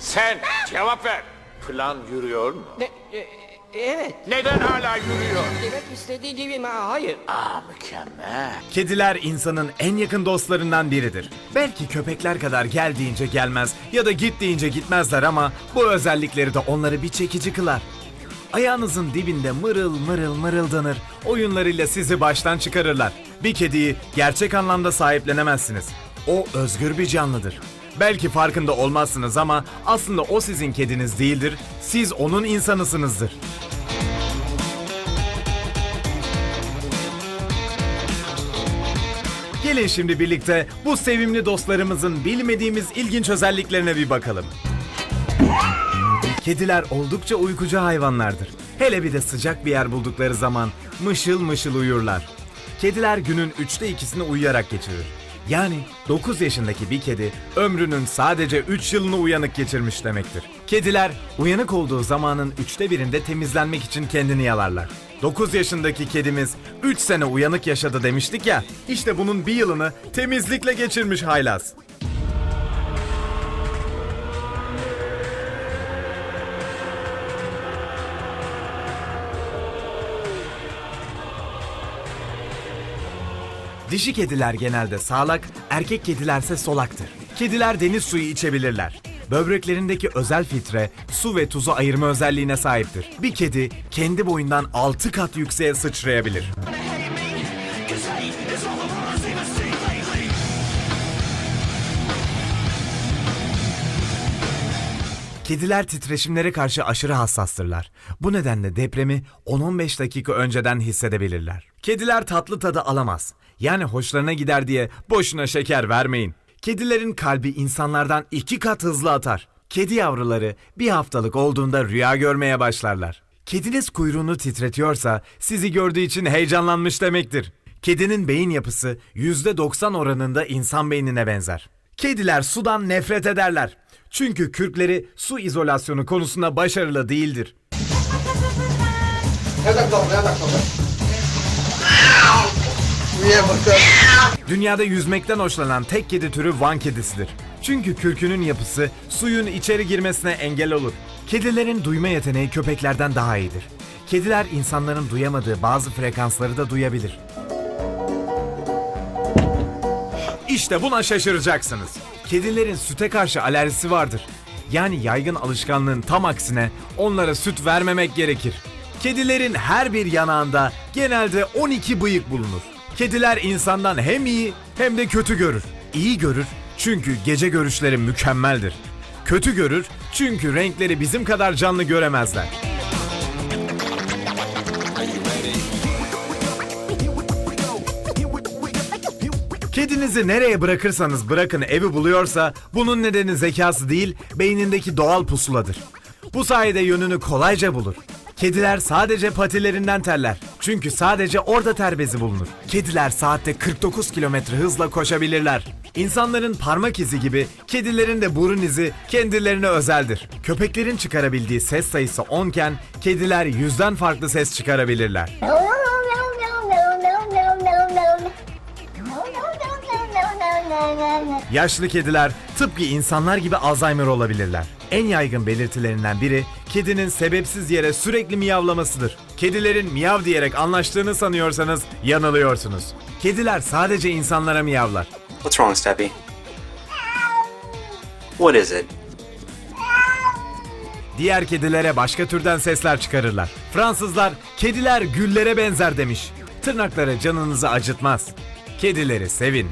Sen cevap ver. Plan yürüyor mu? Ne, e, evet. Neden hala yürüyor? Demek istediği gibi mi? Hayır. Aa mükemmel. Kediler insanın en yakın dostlarından biridir. Belki köpekler kadar gel deyince gelmez ya da git deyince gitmezler ama bu özellikleri de onları bir çekici kılar. Ayağınızın dibinde mırıl mırıl mırıldanır, oyunlarıyla sizi baştan çıkarırlar. Bir kediyi gerçek anlamda sahiplenemezsiniz. O özgür bir canlıdır. Belki farkında olmazsınız ama aslında o sizin kediniz değildir, siz onun insanısınızdır. Gelin şimdi birlikte bu sevimli dostlarımızın bilmediğimiz ilginç özelliklerine bir bakalım. Kediler oldukça uykucu hayvanlardır. Hele bir de sıcak bir yer buldukları zaman mışıl mışıl uyurlar. Kediler günün üçte ikisini uyuyarak geçirir. Yani 9 yaşındaki bir kedi ömrünün sadece 3 yılını uyanık geçirmiş demektir. Kediler uyanık olduğu zamanın üçte birinde temizlenmek için kendini yalarlar. 9 yaşındaki kedimiz 3 sene uyanık yaşadı demiştik ya, işte bunun bir yılını temizlikle geçirmiş haylaz. Dişi kediler genelde sağlak, erkek kedilerse solaktır. Kediler deniz suyu içebilirler. Böbreklerindeki özel filtre su ve tuzu ayırma özelliğine sahiptir. Bir kedi kendi boyundan 6 kat yükseğe sıçrayabilir. Kediler titreşimlere karşı aşırı hassastırlar. Bu nedenle depremi 10-15 dakika önceden hissedebilirler. Kediler tatlı tadı alamaz. Yani hoşlarına gider diye boşuna şeker vermeyin. Kedilerin kalbi insanlardan iki kat hızlı atar. Kedi yavruları bir haftalık olduğunda rüya görmeye başlarlar. Kediniz kuyruğunu titretiyorsa sizi gördüğü için heyecanlanmış demektir. Kedinin beyin yapısı %90 oranında insan beynine benzer. Kediler sudan nefret ederler. Çünkü kürkleri su izolasyonu konusunda başarılı değildir. Dünyada yüzmekten hoşlanan tek kedi türü Van kedisidir. Çünkü kürkünün yapısı suyun içeri girmesine engel olur. Kedilerin duyma yeteneği köpeklerden daha iyidir. Kediler insanların duyamadığı bazı frekansları da duyabilir. İşte buna şaşıracaksınız. Kedilerin süte karşı alerjisi vardır. Yani yaygın alışkanlığın tam aksine onlara süt vermemek gerekir. Kedilerin her bir yanağında genelde 12 bıyık bulunur. Kediler insandan hem iyi hem de kötü görür. İyi görür çünkü gece görüşleri mükemmeldir. Kötü görür çünkü renkleri bizim kadar canlı göremezler. Kedinizi nereye bırakırsanız bırakın evi buluyorsa bunun nedeni zekası değil beynindeki doğal pusuladır. Bu sayede yönünü kolayca bulur. Kediler sadece patilerinden terler. Çünkü sadece orada ter bezi bulunur. Kediler saatte 49 kilometre hızla koşabilirler. İnsanların parmak izi gibi kedilerin de burun izi kendilerine özeldir. Köpeklerin çıkarabildiği ses sayısı 10 iken kediler yüzden farklı ses çıkarabilirler. Yaşlı kediler tıpkı insanlar gibi Alzheimer olabilirler. En yaygın belirtilerinden biri kedinin sebepsiz yere sürekli miyavlamasıdır. Kedilerin miyav diyerek anlaştığını sanıyorsanız yanılıyorsunuz. Kediler sadece insanlara miyavlar. What's wrong, Steppy? What is it? Diğer kedilere başka türden sesler çıkarırlar. Fransızlar kediler güllere benzer demiş. Tırnakları canınızı acıtmaz. Kedileri sevin.